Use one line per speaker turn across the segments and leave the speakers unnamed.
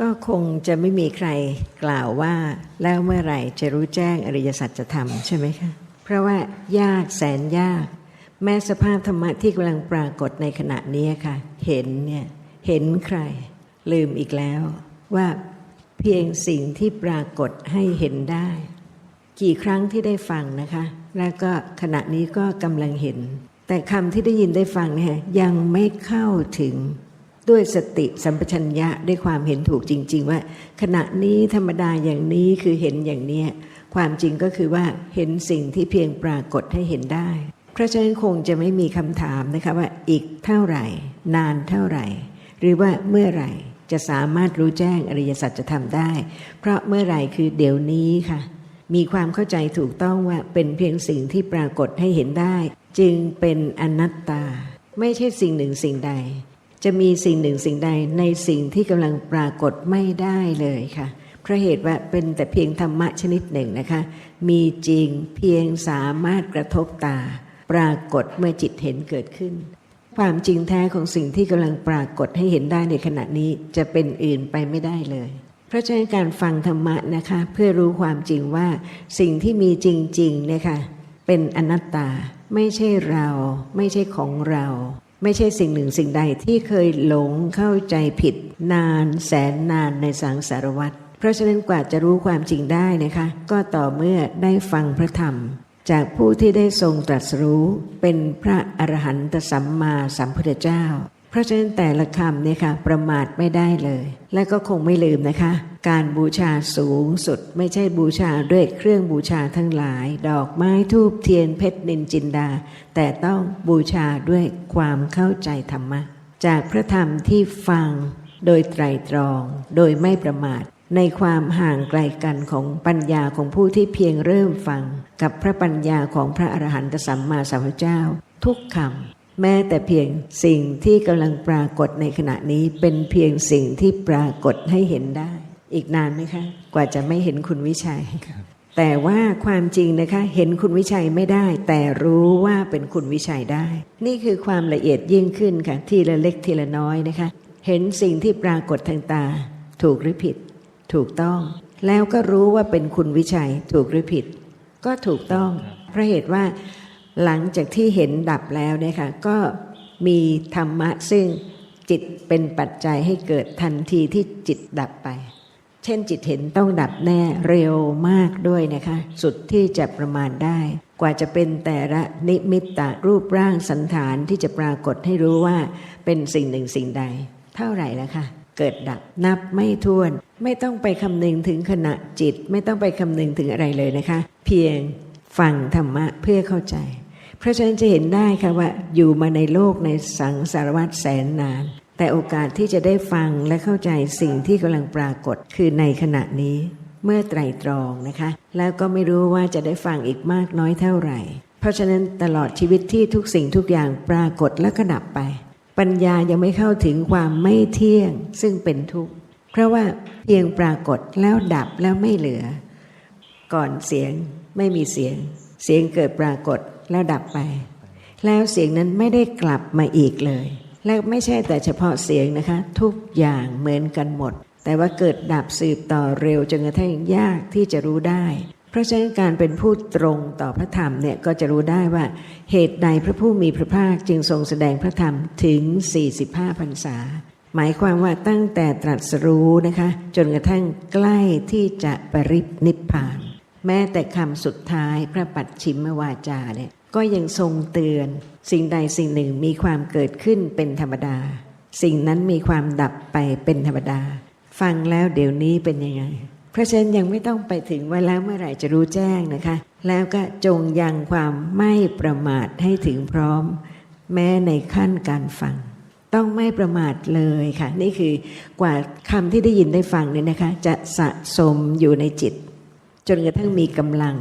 ก็คงจะไม่มีใครกล่าวว่า แล้วเมื่อไหร่จะรู้แจ้งอริยสัจธรรมใช่ไหมคะ เพราะว่ายากแสนยาก แม้สภาพธรรมะที่กำลังปรากฏในขณะนี้ค่ะ เห็นเนี่ยเห็นใคร ลืมอีกแล้ว ว่าเพียงสิ่งที่ปรากฏให้เห็นได้ กี่ครั้งที่ได้ฟังนะคะ แล้วก็ขณะนี้ก็กำลังเห็น แต่คำที่ได้ยินได้ฟังเนี่ยยังไม่เข้าถึง ด้วยสติสัมปชัญญะด้วยความเห็นถูกจริง ๆ ว่า ขณะนี้ธรรมดาอย่างนี้คือเห็นอย่างเนี้ยความจริงก็คือว่าเห็นสิ่งที่เพียงปรากฏให้เห็นได้ เพราะฉะนั้นคงจะไม่มีคำถามนะคะว่าอีกเท่าไหร่ นานเท่าไหร่ หรือว่าเมื่อไหร่จะสามารถรู้แจ้งอริยสัจจะทำได้ เพราะเมื่อไหร่คือเดี๋ยวนี้ค่ะ มีความเข้าใจถูกต้องว่าเป็นเพียงสิ่งที่ปรากฏให้เห็นได้ จึงเป็นอนัตตา ไม่ใช่สิ่งหนึ่งสิ่งใด จะมีสิ่งหนึ่งสิ่งใดในสิ่งที่กำลังปรากฏไม่ได้เลยค่ะเพราะเหตุว่าเป็นแต่เพียงธรรมะชนิดหนึ่งนะคะ มีจริงเพียงสามารถกระทบตา ปรากฏเมื่อจิตเห็นเกิดขึ้น ความจริงแท้ของสิ่งที่กำลังปรากฏให้เห็นได้ในขณะนี้จะเป็นอื่นไปไม่ได้เลย เพราะฉะนั้นการฟังธรรมะนะคะ เพื่อรู้ความจริงว่าสิ่งที่มีจริงๆเนี่ยค่ะเป็นอนัตตาไม่ใช่เรา ไม่ใช่ของเรา ไม่ใช่สิ่งหนึ่งสิ่งใดที่เคยหลงเข้าใจผิด นานแสนนานในสังสารวัฏเพราะฉะนั้นกว่าจะรู้ความจริงได้นะคะ ก็ต่อเมื่อได้ฟังพระธรรม จากผู้ที่ได้ทรงตรัสรู้เป็นพระอรหันตสัมมาสัมพุทธเจ้า ราะฉะนั้นแต่ละคำเนี่ยค่ะประมาทไม่ได้เลย และก็คงไม่ลืมนะคะ การบูชาสูงสุด ไม่ใช่บูชาด้วยเครื่องบูชาทั้งหลาย ดอกไม้ทูบเทียนเพชรนินจินดา แต่ต้องบูชาด้วยความเข้าใจธรรมะ จากพระธรรมที่ฟังโดยไตรตรอง โดยไม่ประมาท ในความห่างไกลกันของปัญญาของผู้ที่เพียงเริ่มฟัง กับพระปัญญาของพระอรหันตสัมมาสัมพุทธเจ้า ทุกคำ แม้แต่เพียงสิ่งที่กำลังปรากฏในขณะนี้เป็นเพียงสิ่งที่ปรากฏให้เห็นได้ อีกนานไหมคะ กว่าจะไม่เห็นคุณวิชัย แต่ว่าความจริงนะคะ เห็นคุณวิชัยไม่ได้ แต่รู้ว่าเป็นคุณวิชัยได้ นี่คือความละเอียดยิ่งขึ้นค่ะ ทีละเล็กทีละน้อยนะคะ เห็นสิ่งที่ปรากฏทางตา ถูกหรือผิด ถูกต้อง แล้วก็รู้ว่าเป็นคุณวิชัย ถูกหรือผิด ก็ถูกต้องเพราะเหตุว่า หลังจากที่เห็นดับแล้วเนี่ยค่ะก็มีธรรมะซึ่งจิตเป็นปัจจัยให้เกิดทันทีที่จิตดับไป เช่นจิตเห็นต้องดับแน่เร็วมากด้วยนะคะ สุดที่จะประมาณได้ กว่าจะเป็นแต่ละนิมิตตรูปร่างสันฐานที่จะปรากฏให้รู้ว่าเป็นสิ่งหนึ่งสิ่งใด เท่าไหร่แล้วค่ะเกิดดับนับไม่ถ้วน ไม่ต้องไปคำนึงถึงขณะจิต ไม่ต้องไปคำนึงถึงอะไรเลยนะคะ เพียงฟังธรรมะเพื่อเข้าใจ เพราะฉะนั้นจะเห็นได้ค่ะว่าอยู่มาในโลกในสังสารวัฏแสนนาน แต่โอกาสที่จะได้ฟังและเข้าใจสิ่งที่กำลังปรากฏคือในขณะนี้เมื่อไตรตรองนะคะ แล้วก็ไม่รู้ว่าจะได้ฟังอีกมากน้อยเท่าไหร่ เพราะฉะนั้นตลอดชีวิตที่ทุกสิ่งทุกอย่างปรากฏและก็ดับไป ปัญญายังไม่เข้าถึงความไม่เที่ยงซึ่งเป็นทุกข์เพราะว่าเพียงปรากฏแล้วดับแล้วไม่เหลือ ก่อนเสียงไม่มีเสียง เสียงเกิดปรากฏ แล้วดับไป แล้วเสียงนั้นไม่ได้กลับมาอีกเลย และไม่ใช่แต่เฉพาะเสียงนะคะ ทุกอย่างเหมือนกันหมด แต่ว่าเกิดดับสืบต่อเร็วจนกระทั่งยากที่จะรู้ได้ เพราะฉะนั้นการเป็นผู้ตรงต่อพระธรรมเนี่ยก็จะรู้ได้ว่าเหตุใดพระผู้มีพระภาคจึงทรงแสดงพระธรรมถึง 45พรรษาหมายความว่าตั้งแต่ตรัสรู้นะคะ จนกระทั่งใกล้ที่จะปรินิพพาน แม้แต่คำสุดท้ายพระปัจฉิมวาจาเนี่ยก็ยังทรงเตือน สิ่งใดสิ่งหนึ่งมีความเกิดขึ้นเป็นธรรมดา สิ่งนั้นมีความดับไปเป็นธรรมดา ฟังแล้วเดี๋ยวนี้เป็นยังไง เพราะฉะนั้นยังไม่ต้องไปถึงว่าแล้วเมื่อไหร่จะรู้แจ้งนะคะ แล้วก็จงยังความไม่ประมาทให้ถึงพร้อม แม้ในขั้นการฟัง ต้องไม่ประมาทเลยค่ะ นี่คือกว่าคำที่ได้ยินได้ฟังเนี่ยนะคะ จะสะสมอยู่ในจิต จนกระทั่งมีกำลัง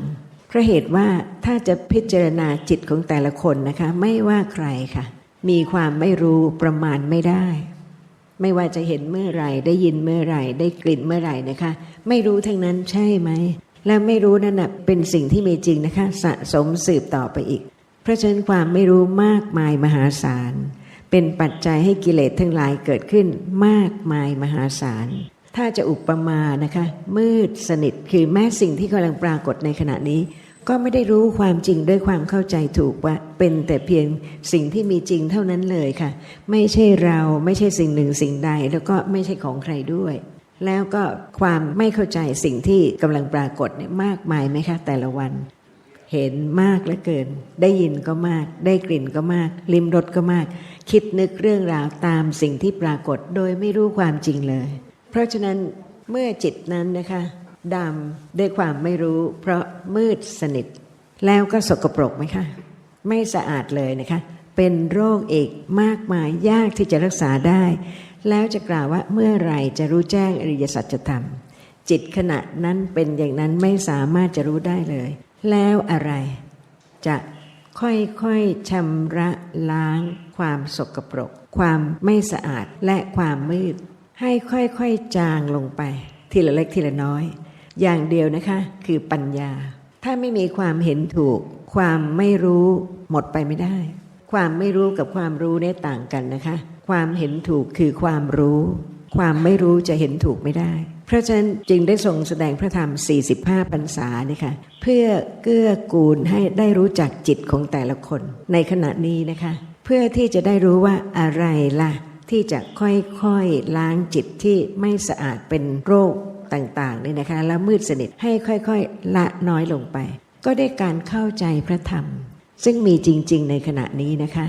เพราะเหตุว่าถ้าจะพิจารณาจิตของแต่ละคนนะคะ ไม่ว่าใครค่ะ มีความไม่รู้ประมาณไม่ได้ ไม่ว่าจะเห็นเมื่อไหร่ ได้ยินเมื่อไหร่ ได้กลิ่นเมื่อไหร่นะคะ ไม่รู้ทั้งนั้นใช่ไหม และไม่รู้นั่นนะเป็นสิ่งที่มีจริงนะคะ สะสมสืบต่อไปอีก เพราะฉะนั้นความไม่รู้มากมายมหาศาลเป็นปัจจัยให้กิเลสทั้งหลายเกิดขึ้นมากมายมหาศาล ถ้าจะอุปมานะคะ มืดสนิทคือแม้สิ่งที่กำลังปรากฏในขณะนี้ ก็ไม่ได้รู้ความจริงด้วยความเข้าใจถูกว่า เป็นแต่เพียงสิ่งที่มีจริงเท่านั้นเลยค่ะ ไม่ใช่เราไม่ใช่สิ่งหนึ่งสิ่งใด แล้วก็ไม่ใช่ของใครด้วย แล้วก็ความไม่เข้าใจสิ่งที่กำลังปรากฏเนี่ยมากมายไหมคะแต่ละวัน เห็นมากเหลือเกิน ได้ยินก็มาก ได้กลิ่นก็มาก ลิ้มรสก็มาก คิดนึกเรื่องราวตามสิ่งที่ปรากฏ โดยไม่รู้ความจริงเลย เพราะฉะนั้นเมื่อจิตนั้นนะคะดำด้วยความไม่รู้ เพราะมืดสนิท แล้วก็สกปรกไหมคะไม่สะอาดเลยนะคะ เป็นโรคอีกมากมายยากที่จะรักษาได้ แล้วจะกล่าวว่าเมื่อไรจะรู้แจ้งอริยสัจธรรม จิตขณะนั้นเป็นอย่างนั้นไม่สามารถจะรู้ได้เลย แล้วอะไรจะค่อยๆชำระล้าง ความสกปรก ความไม่สะอาดและความมืด ให้ค่อยๆจางลงไป ทีละเล็กทีละน้อย อย่างเดียวนะคะ คือปัญญา ถ้าไม่มีความเห็นถูก ความไม่รู้หมดไปไม่ได้ ความไม่รู้กับความรู้เนี่ยต่างกันนะคะ ความเห็นถูกคือความรู้ ความไม่รู้จะเห็นถูกไม่ได้พระฉะนั้นจึงได้ทรงแสดงพระธรรม 45 พรรษานี่ค่ะเพื่อเกื้อกูลให้ได้รู้จักจิตของแต่ละคน ในขณะนี้นะคะ เพื่อที่จะได้รู้ว่าอะไรล่ะ ที่จะค่อยๆล้างจิตที่ไม่สะอาดเป็นโรคต่างๆเนี่ยนะคะแล้วมืดสนิทให้ค่อยๆ ละน้อยลงไป ก็ได้การเข้าใจพระธรรม ซึ่งมีจริง ๆ ในขณะนี้นะคะ